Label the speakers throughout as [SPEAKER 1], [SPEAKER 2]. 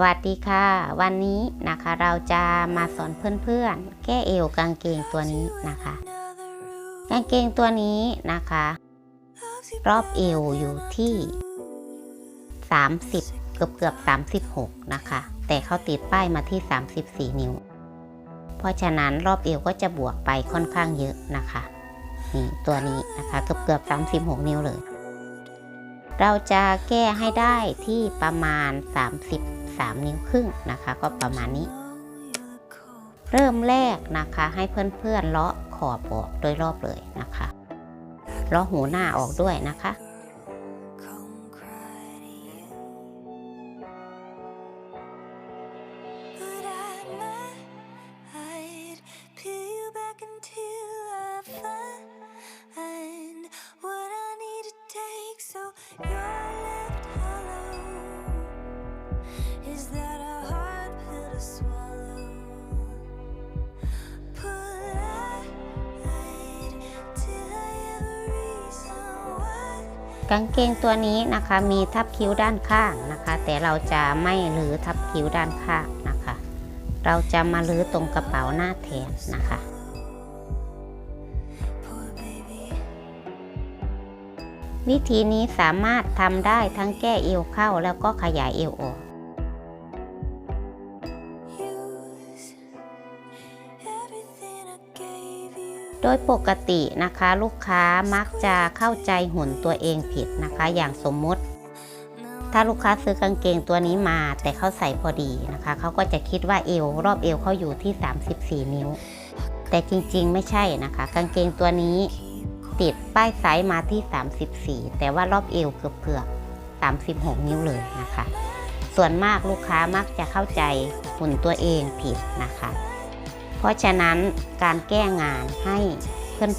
[SPEAKER 1] วัสดีค่ะ วันนี้นะคะเราจะมาสอนเพื่อนๆ แก้เอวกางเกงตัวนี้นะคะ กางเกงตัวนี้นะคะ รอบเอวอยู่ที่ 30 เกือบเกือบ36 นะคะ แต่เขาติดป้ายมาที่ 34 นิ้ว เพราะฉะนั้นรอบเอวก็จะบวกไปค่อนข้างเยอะนะคะนี่ตัวนี้นะคะเกือบเกือบ36 นิ้วเลย เราจะแก้ให้ได้ที่ประมาณ 3 นิ้วครึ่งนะคะ ก็ประมาณนี้ เริ่มแรกนะคะให้เพื่อนๆเลาะขอบออกโดยรอบเลยนะคะเลาะหูหน้าออกด้วยนะคะ กางเกงตัวนี้นะคะมีทับคิ้วด้านข้างนะคะ แต่เราจะไม่รื้อทับคิ้วด้านข้างนะคะ เราจะมารื้อตรงกระเป๋าหน้าแทนนะคะวิธีนี้สามารถทำได้ทั้งแก้เอวเข้าแล้วก็ขยายเอวออก โดยปกตินะคะลูกค้ามักจะเข้าใจหุ่นตัวเองผิดนะคะ อย่างสมมติ ถ้าลูกค้าซื้อกางเกงตัวนี้มา แต่เขาใส่พอดีนะคะเขาก็จะคิดว่าเอวรอบเอวเขาอยู่ที่ 34 นิ้ว แต่จริงๆไม่ใช่นะคะ กางเกงตัวนี้ติดป้ายไซส์มาที่ 34 แต่ว่ารอบเอวเกือบๆ36 นิ้วเลยนะคะ ส่วนมากลูกค้ามักจะเข้าใจหุ่นตัวเองผิดนะคะ เพราะฉะนั้นการแก้งานให้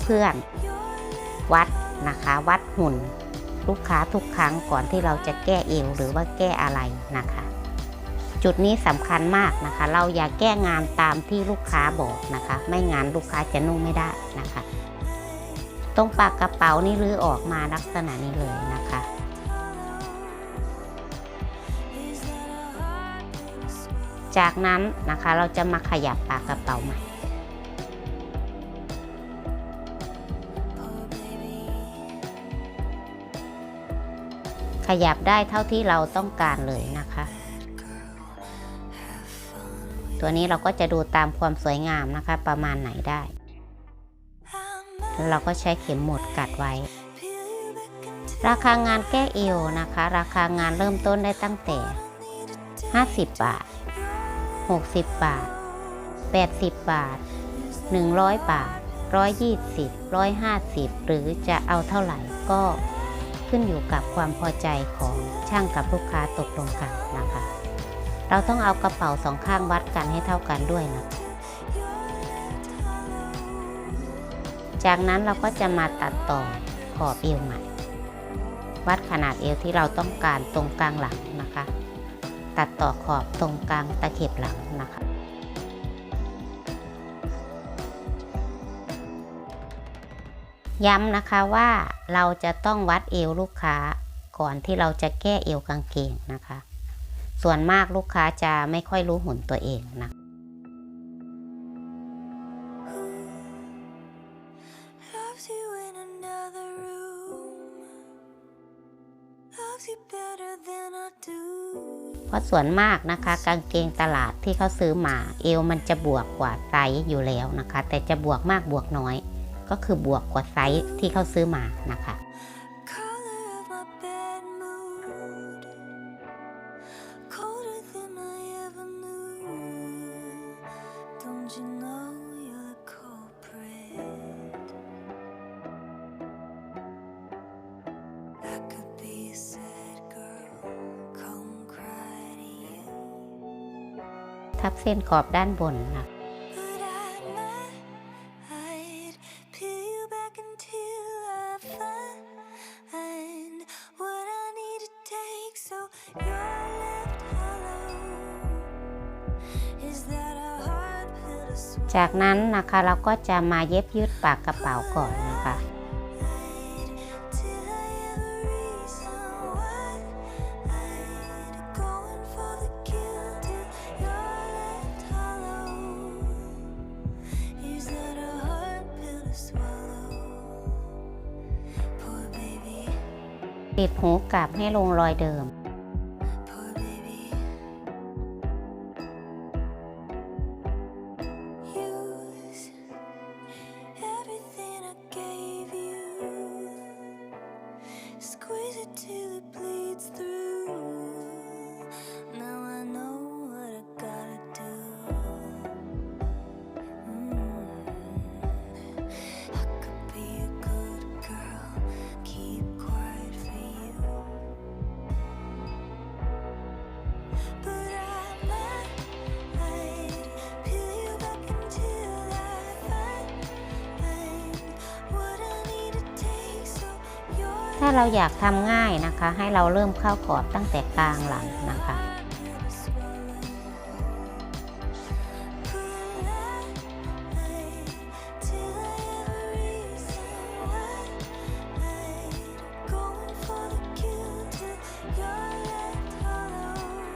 [SPEAKER 1] เพื่อนๆ วัดนะคะวัดหุ่นลูกค้าทุกครั้งก่อนที่เราจะแก้เอวหรือว่าแก้อะไรนะคะ จุดนี้สำคัญมากนะคะ เราอย่าแก้งานตามที่ลูกค้าบอกนะคะ ไม่งานลูกค้าจะนุ่งไม่ได้นะคะ ตรงปากกระเป๋านี่รื้อออกมาลักษณะนี้เลยนะคะ จากนั้นนะคะเราจะมาขยับปากกระเป๋าใหม่ ขยับได้เท่าที่เราต้องการเลยนะคะ ตัวนี้เราก็จะดูตามความสวยงามนะคะ ประมาณไหนได้ เราก็ใช้เข็มหมุดกัดไว้ ราคางานแก้เอวนะคะ ราคางานเริ่มต้นได้ตั้งแต่ 50 บาท 60 บาท 80 บาท 100 บาท 120 150 หรือจะเอาเท่าไหร่ก็ขึ้นอยู่กับความพอใจของช่างกับลูกค้าตกลงกันนะคะ เราต้องเอากระเป๋าสองข้างวัดกันให้เท่ากันด้วยนะ จากนั้นเราก็จะมาตัดต่อขอบเอวใหม่ วัดขนาดเอวที่เราต้องการตรงกลางหลังนะคะ ตัดต่อขอบตรงกลางตะเข็บหลังนะคะย้ำนะคะว่าเราจะต้องวัดเอวลูกค้าก่อนที่เราจะแก้เอวกางเกงนะคะ ส่วนมากลูกค้าจะไม่ค่อยรู้หุ่นตัวเองนะคะ ราะส่วนมากนะคะ กางเกงตลาดที่เขาซื้อมาเอวมันจะบวกกว่าไซส์อยู่แล้วนะคะ แต่จะบวกมากบวกน้อย ก็คือบวกกว่าไซส์ที่เขาซื้อมานะคะ ทับเส้นขอบด้านบนนะจากนั้นนะคะเราก็จะมาเย็บยืดปากกระเป๋าก่อนนะคะ
[SPEAKER 2] ปิดหูกลับให้ลงรอยเดิม ถ้าเราอยากทำง่ายนะคะ ให้เราเริ่มเข้ากรอบตั้งแต่กลางหลังนะคะ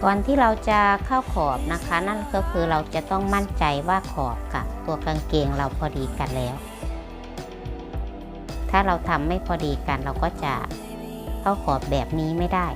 [SPEAKER 2] ก่อนที่เราจะเข้าขอบนะคะ นั่นก็คือเราจะต้องมั่นใจว่าขอบกับตัวกางเกงเราพอดีกันแล้ว ถ้าเราทำไม่พอดีกันเราก็จะเข้าขอบแบบนี้ไม่ได้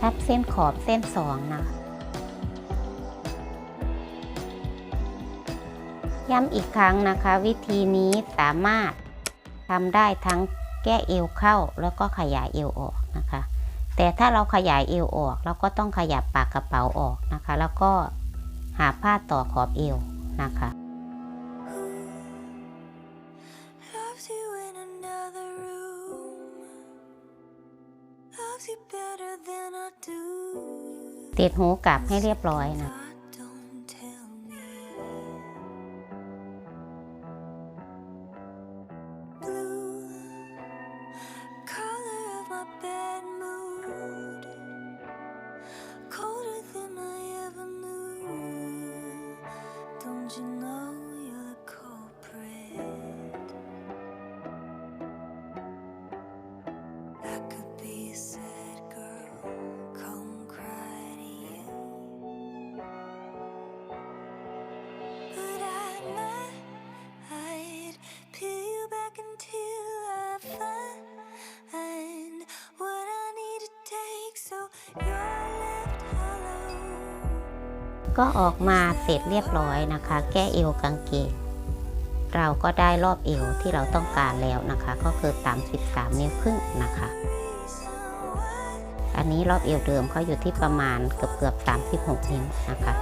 [SPEAKER 2] ทับเส้นขอบเส้นสองนะย้ำอีกครั้งนะคะ วิธีนี้สามารถทำได้ทั้งแก้เอวเข้าแล้วก็ขยายเอวออกนะคะ แต่ถ้าเราขยายเอวออกเราก็ต้องขยับปากกระเป๋าออกนะคะ แล้วก็หาผ้าต่อขอบเอวนะคะ ติดหูกลับให้เรียบร้อยนะ ก็ออกมาเสร็จเรียบร้อยนะคะ แก้เอวกางเกงเราก็ได้รอบเอวที่เราต้องการแล้วนะคะ ก็คือตาม13นิ้วครึ่งนะคะ อันนี้รอบเอวเดิมเขาอยู่ที่ประมาณเกือบเกือบ36นิ้วนะคะ